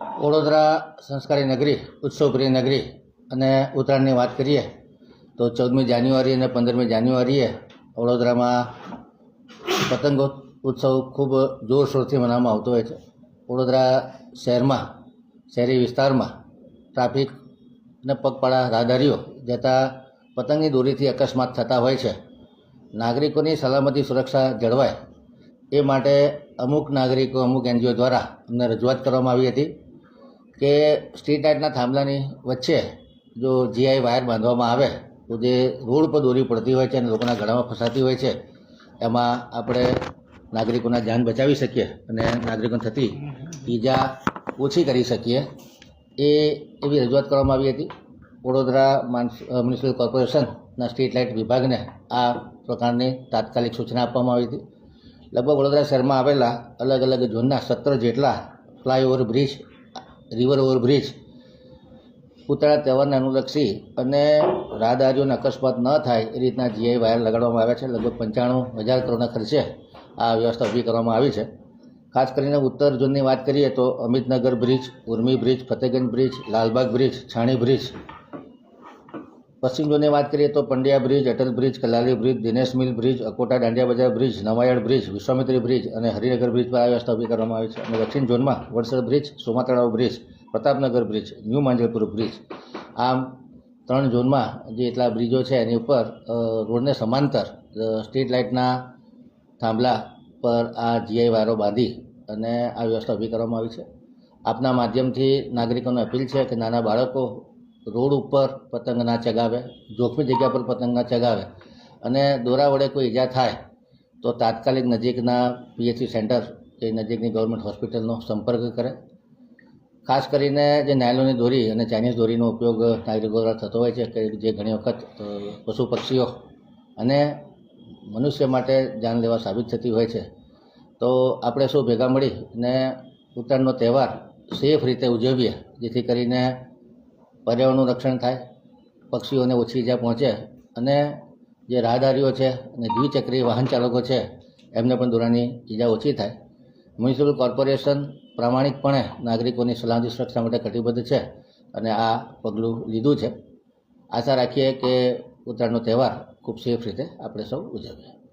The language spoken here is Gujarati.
વડોદરા સંસ્કારી નગરી, ઉત્સવપ્રિય નગરી અને ઉત્તરાયણની વાત કરીએ, તો ચૌદમી જાન્યુઆરી અને પંદરમી જાન્યુઆરીએ વડોદરામાં પતંગો ઉત્સવ ખૂબ જોરશોરથી મનાવવામાં આવતો હોય છે. વડોદરા શહેરમાં, શહેરી વિસ્તારમાં ટ્રાફિક અને પગપાળા રાહદારીઓ જતાં પતંગની દોરીથી અકસ્માત થતા હોય છે. નાગરિકોની સલામતી સુરક્ષા જળવાય, એ માટે અમુક નાગરિકો, અમુક એનજીઓ દ્વારા અમને રજૂઆત કરવામાં આવી હતી. કે સ્ટ્રીટ લાઇટના થાંભલાની વચ્ચે જો જીઆઈ વાયર બાંધવામાં આવે, તો જે રોડ પર દોરી પડતી હોય છે અને લોકોના ગળામાં ફસાતી હોય છે, એમાં આપણે નાગરિકોના જાન બચાવી શકીએ અને નાગરિકોને થતી ઈજા ઓછી કરી શકીએ. એ એવી રજૂઆત કરવામાં આવી હતી. વડોદરા મ્યુનિસિપલ કોર્પોરેશનના સ્ટ્રીટ લાઇટ વિભાગને આ પ્રકારની તાત્કાલિક સૂચના આપવામાં આવી હતી. લગભગ વડોદરા શહેરમાં આવેલા અલગ અલગ ઝોનના સત્તર જેટલા flyover bridge river overbridge Uttarayan તહેવારને અનુલક્ષી અને રાહદારીઓને અકસ્માત ન થાય એ રીતના જીઆઈ વાયર લગાડવામાં આવ્યા છે. લગભગ પંચાણું હજાર કરોડના ખર્ચે આ વ્યવસ્થા ઊભી કરવામાં આવી છે. ખાસ કરીને ઉત્તર ઝોનની વાત કરીએ તો Amitnagar bridge Urmi bridge Fatehganj bridge Lalbagh bridge Chhani bridge પશ્ચિમ ઝોનની વાત કરીએ તો Pandya bridge, Atal bridge Kalali bridge, Dinesh mill bridge, Akota Dandiya Bazar bridge Navayard bridge, Vishwamitri bridge અને હરિનગર બ્રિજ પર આ વ્યવસ્થા ઊભી કરવામાં આવી છે. અને દક્ષિણ ઝોનમાં Vadsar bridge Somatalav bridge, Pratapnagar bridge, new Manjalpur bridge. આમ ત્રણ ઝોનમાં જે એટલા બ્રિજો છે એની ઉપર રોડને સમાંતર સ્ટ્રીટ લાઇટના થાંભલા પર આ જીઆઈ વાયરો બાંધી અને આ વ્યવસ્થા ઊભી કરવામાં આવી છે. આપના માધ્યમથી નાગરિકોને અપીલ છે કે નાના બાળકો રોડ ઉપર પતંગ ના ચગાવે, જોખમી જગ્યા પર પતંગ ના ચગાવે અને દોરા વડે કોઈ ઈજા થાય તો તાત્કાલિક નજીકના પીએચસી સેન્ટર કે નજીકની ગવર્મેન્ટ હોસ્પિટલનો સંપર્ક કરે. ખાસ કરીને જે નાયલોની દોરી અને ચાઇનીઝ દોરીનો ઉપયોગ નાગરિકો દ્વારા થતો હોય છે, કે જે ઘણી વખત પશુ પક્ષીઓ અને મનુષ્ય માટે જાનલેવા સાબિત થતી હોય છે. તો આપણે સૌ ભેગા મળી અને ઉત્તરાયણનો તહેવાર સેફ રીતે ઉજવીએ, જેથી કરીને પર્યાવરણનું રક્ષણ થાય, પક્ષીઓને ઓછી ઈજા પહોંચે અને જે રાહદારીઓ છે અને દ્વિચક્રીય વાહન ચાલકો છે, એમને પણ દોરાની ઈજા ઓછી થાય. મ્યુનિસિપલ કોર્પોરેશન પ્રામાણિકપણે નાગરિકોની સલામતી સુરક્ષા માટે કટિબદ્ધ છે અને આ પગલું લીધું છે. આશા રાખીએ કે ઉત્તરાયણનો તહેવાર ખૂબ સેફ રીતે આપણે સૌ ઉજવીએ.